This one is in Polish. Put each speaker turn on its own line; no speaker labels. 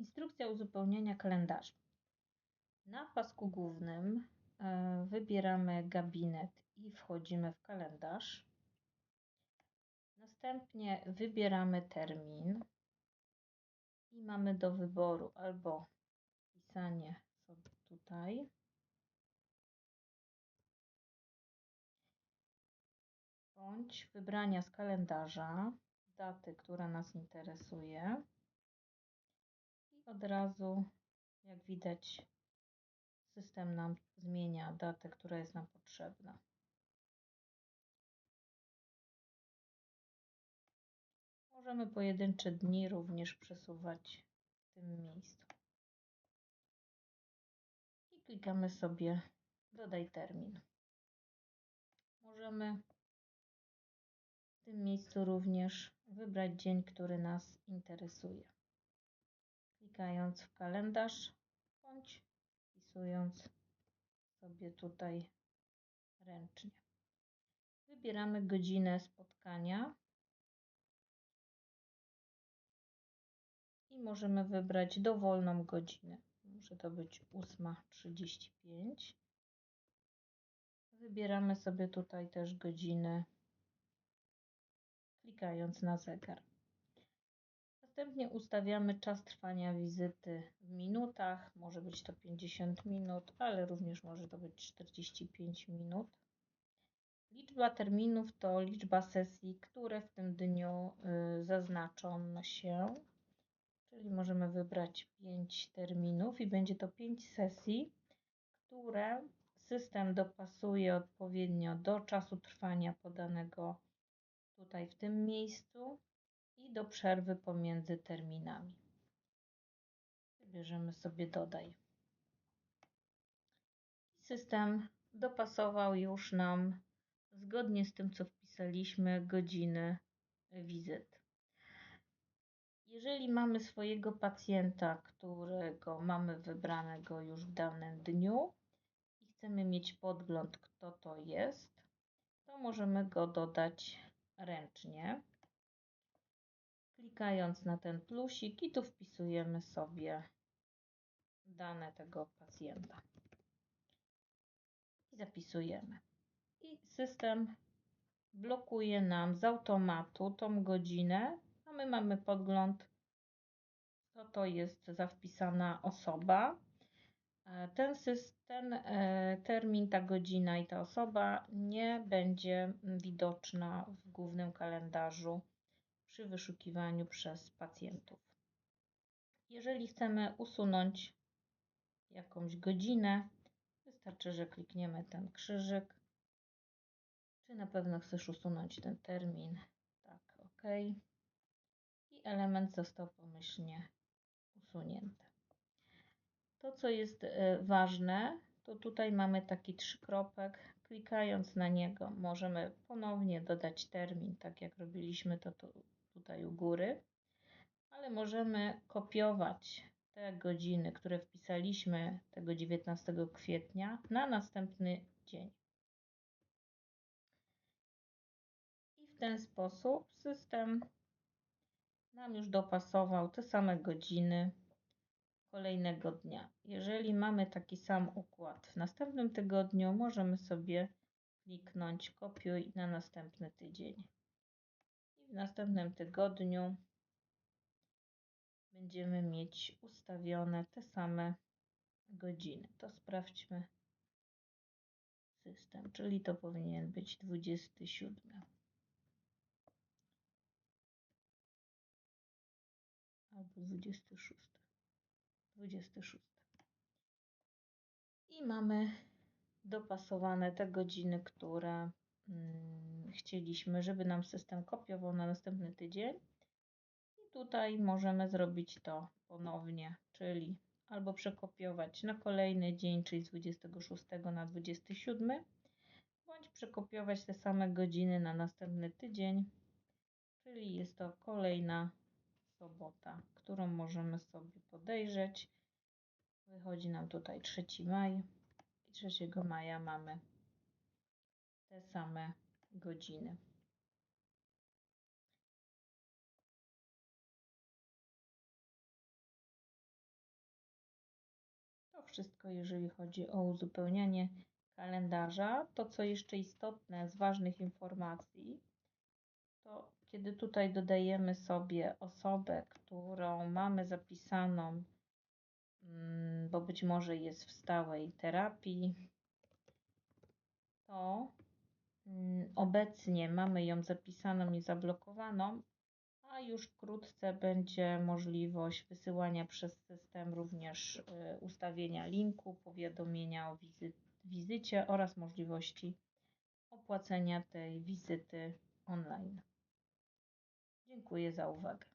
Instrukcja uzupełnienia kalendarza. Na pasku głównym e, wybieramy gabinet i wchodzimy w kalendarz. Następnie wybieramy termin i mamy do wyboru albo pisanie sobie tutaj, bądź wybrania z kalendarza daty, która nas interesuje i od razu, jak widać, system nam zmienia datę, która jest nam potrzebna. Możemy pojedyncze dni również przesuwać w tym miejscu. I klikamy sobie dodaj termin. Możemy w tym miejscu również wybrać dzień, który nas interesuje. Klikając w kalendarz bądź wpisując sobie tutaj ręcznie. Wybieramy godzinę spotkania i możemy wybrać dowolną godzinę. Może to być 8.35. Wybieramy sobie tutaj też godzinę, klikając na zegar. Następnie ustawiamy czas trwania wizyty w minutach. Może być to 50 minut, ale również może to być 45 minut. Liczba terminów to liczba sesji, które w tym dniu y, zaznaczą się. Czyli możemy wybrać 5 terminów i będzie to 5 sesji, które system dopasuje odpowiednio do czasu trwania podanego tutaj w tym miejscu i do przerwy pomiędzy terminami. Wybierzemy sobie dodaj. System dopasował już nam zgodnie z tym, co wpisaliśmy, godziny wizyt. Jeżeli mamy swojego pacjenta, którego mamy wybranego już w danym dniu i chcemy mieć podgląd, kto to jest, to możemy go dodać ręcznie. Klikając na ten plusik i tu wpisujemy sobie dane tego pacjenta. I zapisujemy. I system blokuje nam z automatu tą godzinę, a my mamy podgląd, co to jest za wpisana osoba. E, ten, system, e, termin, ta godzina i ta osoba nie będzie widoczna w głównym kalendarzu przy wyszukiwaniu przez pacjentów. Jeżeli chcemy usunąć jakąś godzinę, wystarczy, że klikniemy ten krzyżyk. Czy na pewno chcesz usunąć ten termin? Tak, OK. I element został pomyślnie usunięty. To, co jest e, ważne, to tutaj mamy taki trzykropek. Klikając na niego możemy ponownie dodać termin, tak jak robiliśmy to tutaj u góry, ale możemy kopiować te godziny, które wpisaliśmy tego 19 kwietnia na następny dzień. I w ten sposób system nam już dopasował te same godziny kolejnego dnia. Jeżeli mamy taki sam układ w następnym tygodniu, możemy sobie kliknąć kopiuj na następny tydzień w następnym tygodniu będziemy mieć ustawione te same godziny. To sprawdźmy system, czyli to powinien być 27. Albo 26. 26. I mamy dopasowane te godziny, które Mm, chcieliśmy, żeby nam system kopiował na następny tydzień. I tutaj możemy zrobić to ponownie, czyli albo przekopiować na kolejny dzień, czyli z 26 na 27, bądź przekopiować te same godziny na następny tydzień, czyli jest to kolejna sobota, którą możemy sobie podejrzeć. Wychodzi nam tutaj 3 maj i 3 maja mamy te same godziny. wszystko, jeżeli chodzi o uzupełnianie kalendarza. To, co jeszcze istotne z ważnych informacji, to kiedy tutaj dodajemy sobie osobę, którą mamy zapisaną, mm, bo być może jest w stałej terapii, to obecnie mamy ją zapisaną i zablokowaną, a już wkrótce będzie możliwość wysyłania przez system również y, ustawienia linku, powiadomienia o wizy wizycie oraz możliwości opłacenia tej wizyty online. Dziękuję za uwagę.